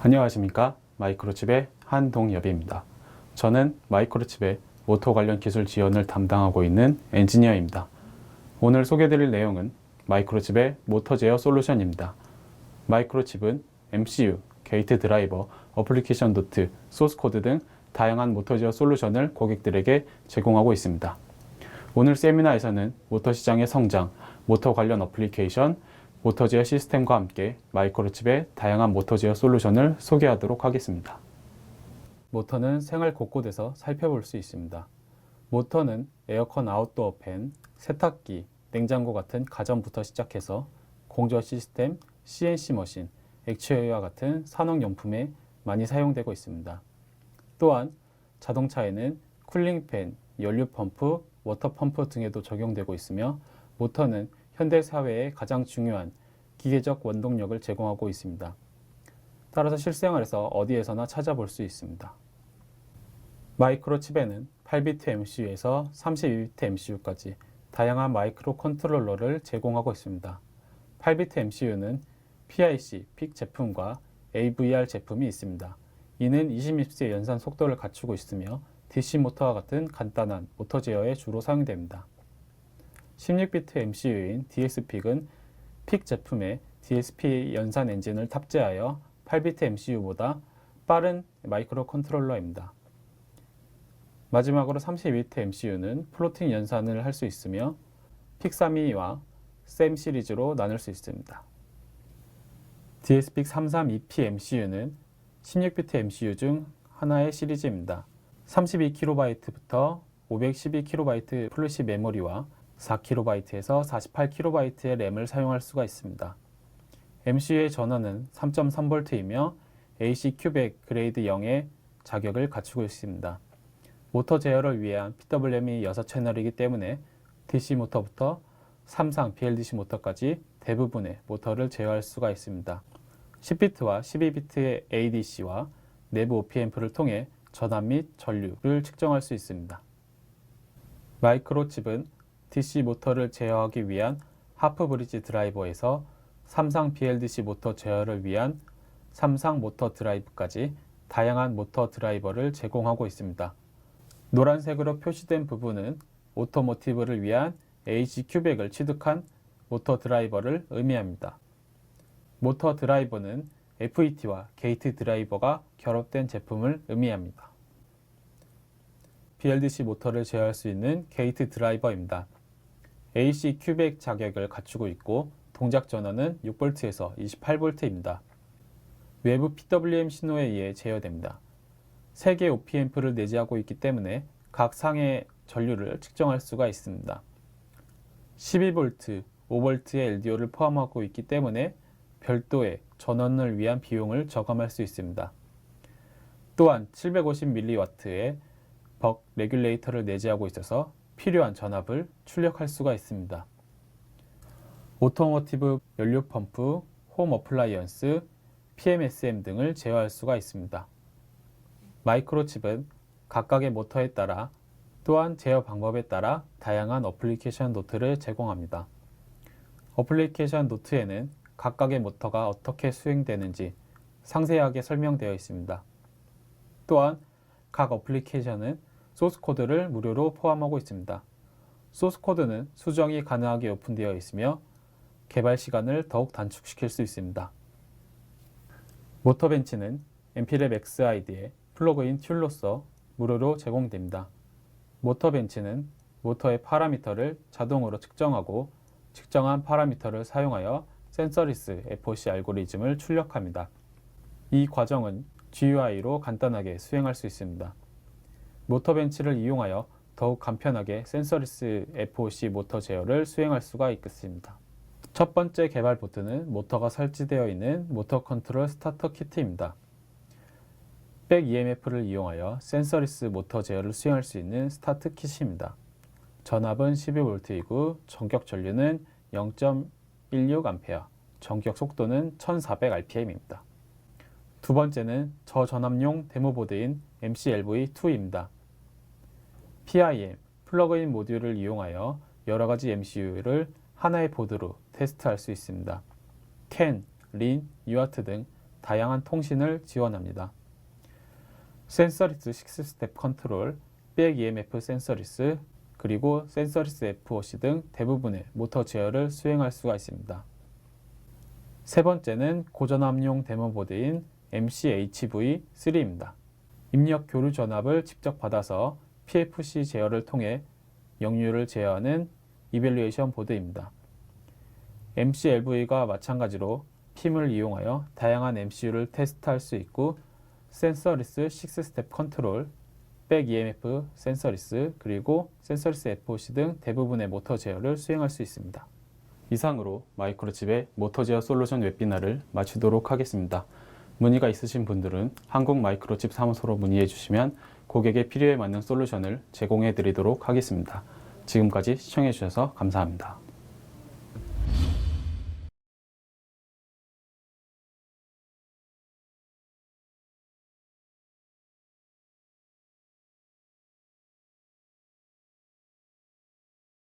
안녕하십니까 마이크로칩의 한동엽입니다. 저는 마이크로칩의 모터 관련 기술 지원을 담당하고 있는 엔지니어입니다. 오늘 소개드릴 내용은 마이크로칩의 모터 제어 솔루션입니다. 마이크로칩은 MCU, 게이트 드라이버, 어플리케이션 노트, 소스 코드 등 다양한 모터 제어 솔루션을 고객들에게 제공하고 있습니다. 오늘 세미나에서는 모터 시장의 성장, 모터 관련 어플리케이션, 모터 제어 시스템과 함께 마이크로칩의 다양한 모터 제어 솔루션을 소개하도록 하겠습니다. 모터는 생활 곳곳에서 살펴볼 수 있습니다. 모터는 에어컨 아웃도어 팬, 세탁기, 냉장고 같은 가전부터 시작해서 공조 시스템, CNC 머신, 액추에이와 같은 산업용품에 많이 사용되고 있습니다. 또한 자동차에는 쿨링팬, 연료펌프, 워터펌프 등에도 적용되고 있으며 모터는 현대 사회의 가장 중요한 기계적 원동력을 제공하고 있습니다. 따라서 실생활에서 어디에서나 찾아볼 수 있습니다. 마이크로칩에는 8비트 MCU에서 32비트 MCU까지 다양한 마이크로 컨트롤러를 제공하고 있습니다. 8비트 MCU는 PIC, PIC 제품과 AVR 제품이 있습니다. 이는 20mps의 연산 속도를 갖추고 있으며 DC 모터와 같은 간단한 모터 제어에 주로 사용됩니다. 16비트 MCU인 DSPIC은 PIC 제품에 DSP 연산 엔진을 탑재하여 8비트 MCU보다 빠른 마이크로 컨트롤러입니다. 마지막으로 32비트 MCU는 플로팅 연산을 할 수 있으며 PIC32와 SAM 시리즈로 나눌 수 있습니다. DSPIC 332P MCU는 16비트 MCU 중 하나의 시리즈입니다. 32KB부터 512KB 플래시 메모리와 4KB에서 48KB의 램을 사용할 수가 있습니다. MCU의 전원은 3.3V이며 AC 큐백 그레이드 0의 자격을 갖추고 있습니다. 모터 제어를 위한 PWM이 6채널이기 때문에 DC 모터부터 삼상 BLDC 모터까지 대부분의 모터를 제어할 수가 있습니다. 10비트와 12비트의 ADC와 내부 OP앰프를 통해 전압 및 전류를 측정할 수 있습니다. 마이크로칩은 DC 모터를 제어하기 위한 하프 브리지 드라이버에서 삼상 BLDC 모터 제어를 위한 삼상 모터 드라이브까지 다양한 모터 드라이버를 제공하고 있습니다. 노란색으로 표시된 부분은 오토모티브를 위한 AC 큐백을 취득한 모터 드라이버를 의미합니다. 모터 드라이버는 FET와 게이트 드라이버가 결합된 제품을 의미합니다. BLDC 모터를 제어할 수 있는 게이트 드라이버입니다. AC 큐백 자격을 갖추고 있고 동작 전원은 6V에서 28V입니다. 외부 PWM 신호에 의해 제어됩니다. 3개 OP앰프를 내재하고 있기 때문에 각 상의 전류를 측정할 수가 있습니다. 12V, 5V의 LDO를 포함하고 있기 때문에 별도의 전원을 위한 비용을 저감할 수 있습니다. 또한 750mW의 벅 레귤레이터를 내재하고 있어서 필요한 전압을 출력할 수가 있습니다. 오토모티브 연료 펌프, 홈 어플라이언스, PMSM 등을 제어할 수가 있습니다. 마이크로칩은 각각의 모터에 따라 또한 제어 방법에 따라 다양한 어플리케이션 노트를 제공합니다. 어플리케이션 노트에는 각각의 모터가 어떻게 수행되는지 상세하게 설명되어 있습니다. 또한 각 어플리케이션은 소스 코드를 무료로 포함하고 있습니다. 소스 코드는 수정이 가능하게 오픈되어 있으며 개발 시간을 더욱 단축시킬 수 있습니다. 모터벤치는 엠피랩 XID의 플러그인 툴로서 무료로 제공됩니다. 모터벤치는 모터의 파라미터를 자동으로 측정하고 측정한 파라미터를 사용하여 센서리스 FOC 알고리즘을 출력합니다. 이 과정은 GUI로 간단하게 수행할 수 있습니다. 모터벤치를 이용하여 더욱 간편하게 센서리스 FOC 모터 제어를 수행할 수가 있겠습니다. 첫 번째 개발 보트는 모터가 설치되어 있는 모터 컨트롤 스타터 키트입니다. 백 EMF를 이용하여 센서리스 모터 제어를 수행할 수 있는 스타트 킷입니다. 전압은 12V이고 전격 전류는 0.16A, 전격 속도는 1400rpm입니다. 두 번째는 저전압용 데모 보드인 MCLV2입니다. PIM, 플러그인 모듈을 이용하여 여러 가지 MCU를 하나의 보드로 테스트할 수 있습니다. CAN, RIN, UART 등 다양한 통신을 지원합니다. 센서리스 6스텝 컨트롤, 백 EMF 센서리스, 그리고 센서리스 FOC 등 대부분의 모터 제어를 수행할 수가 있습니다. 세 번째는 고전압용 데모보드인 MCHV3입니다. 입력 교류 전압을 직접 받아서 PFC 제어를 통해 역류를 제어하는 이벨리에이션 보드입니다. MCLV가 마찬가지로 핌을 이용하여 다양한 MCU를 테스트할 수 있고 센서리스 6스텝 컨트롤, 백 EMF 센서리스, 그리고 센서리스 FOC 등 대부분의 모터 제어를 수행할 수 있습니다. 이상으로 마이크로칩의 모터 제어 솔루션 웹비나를 마치도록 하겠습니다. 문의가 있으신 분들은 한국 마이크로칩 사무소로 문의해 주시면 고객의 필요에 맞는 솔루션을 제공해 드리도록 하겠습니다. 지금까지 시청해 주셔서 감사합니다.